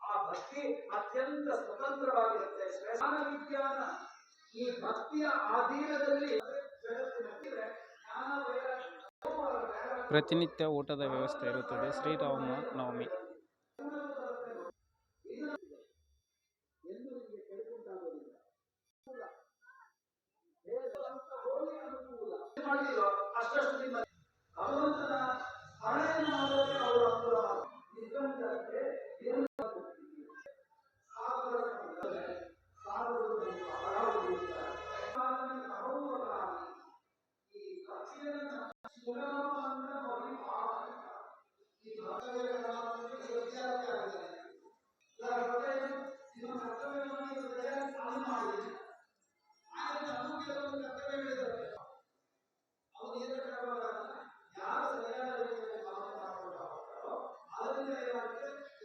ಆ ಭಕ್ತಿ ಅತ್ಯಂತ ಸ್ವತಂತ್ರವಾಗಿರುತ್ತೆ ಶ್ರವಣ ವಿಜ್ಞಾನ ಈ ಭಕ್ತಿಯ ಅಧೀನದಲ್ಲಿ ಪ್ರತಿನಿತ್ಯ ಊಟದ ವ್ಯವಸ್ಥೆ ಇರುತ್ತದೆ. ಶ್ರೀರಾಮ ನವಮಿ